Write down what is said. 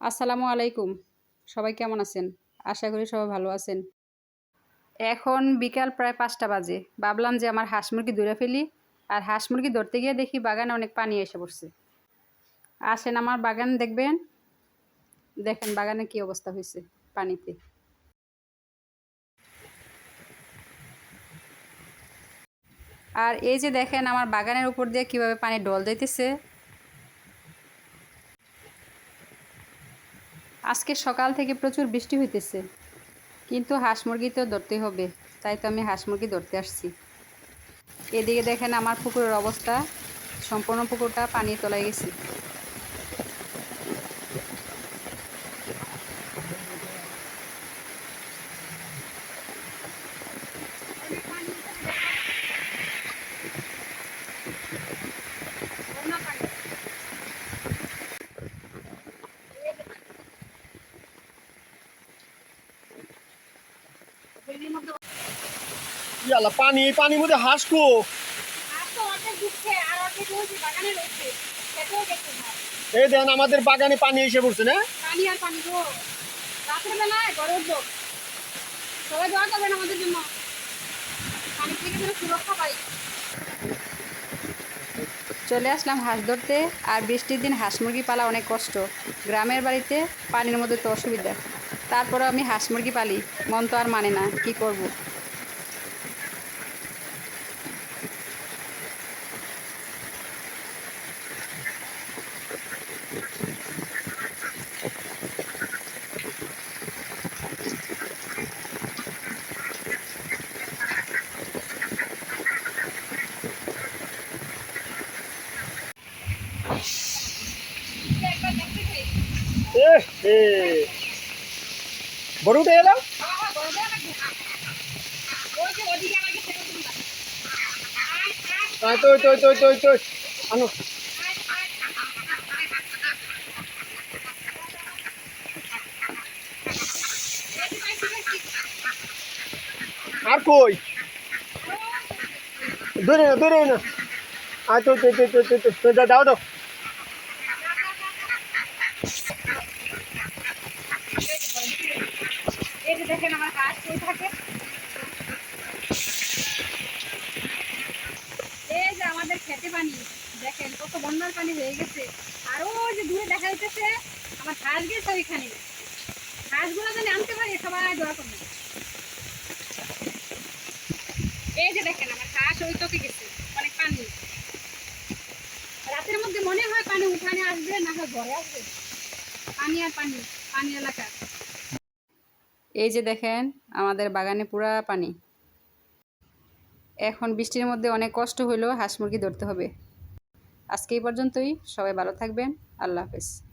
আসসালামু আলাইকুম। সবাই কেমন আছেন? আশা করি সবাই ভালো আছেন। এখন বিকাল প্রায় পাঁচটা বাজে। ভাবলাম যে আমার হাঁস মুরগি ধরে ফেলি আর হাঁস মুরগি ধরতে গিয়ে দেখি বাগানে অনেক পানি এসে পড়ছে। আসেন আমার বাগান দেখবেন। দেখেন বাগানে কি অবস্থা হয়েছে পানিতে। আর এই যে দেখেন আমার বাগানের উপর দিয়ে কীভাবে পানি ডল দিতেছে আজকে সকাল থেকে প্রচুর বৃষ্টি হইতেছে। কিন্তু হাঁস মুরগি তো ধরতে হবে, তাই তো আমি হাঁস মুরগি ধরতে আসছি। এদিকে দেখেন আমার পুকুরের অবস্থা, সম্পূর্ণ পুকুরটা পানি তোলায় গেছে। ইয়ালা, পানি মধ্যে হাঁস এই দেন আমাদের বাগানে পানি এসে পড়ছে, না? পানি আর পানি বেলায় উঠবো সবাই দোয়া করবেন আমাদের জন্য। পানি থেকে যেন সুরক্ষা পাই। চলে আসলাম হাঁস ধরতে, আর বৃষ্টির দিন হাঁস মুরগি পালা অনেক কষ্ট। গ্রামের বাড়িতে পানির মধ্যে তো অসুবিধা। তারপরে আমি হাঁস মুরগি পালি, মন তো আর মানে না, কি করব। বড় উঠে এলাম তো তো তো তো তো আনো আর কই দূরে না দূরে না আর তো দাও দাও এই যে দেখেন আমার দেখেন কত বন্যার পানি হয়ে গেছে। আর ওই যে দূরে দেখা যাচ্ছে আমার গেছে যদি আনতে পারি, সবাই করবে এই যে দেখেন আমার ওই চোখে গেছে অনেক পানি রাতের মধ্যে মনে হয় পানি উঠানে আসবে এই যে দেখেন, আমাদের বাগানে পুরা পানি। এখন বৃষ্টির মধ্যে অনেক কষ্ট হইলেও হাঁস মুরগি ধরতে হবে। আজকে এই পর্যন্তই। সবাই ভালো থাকবেন। আল্লাহ হাফেজ।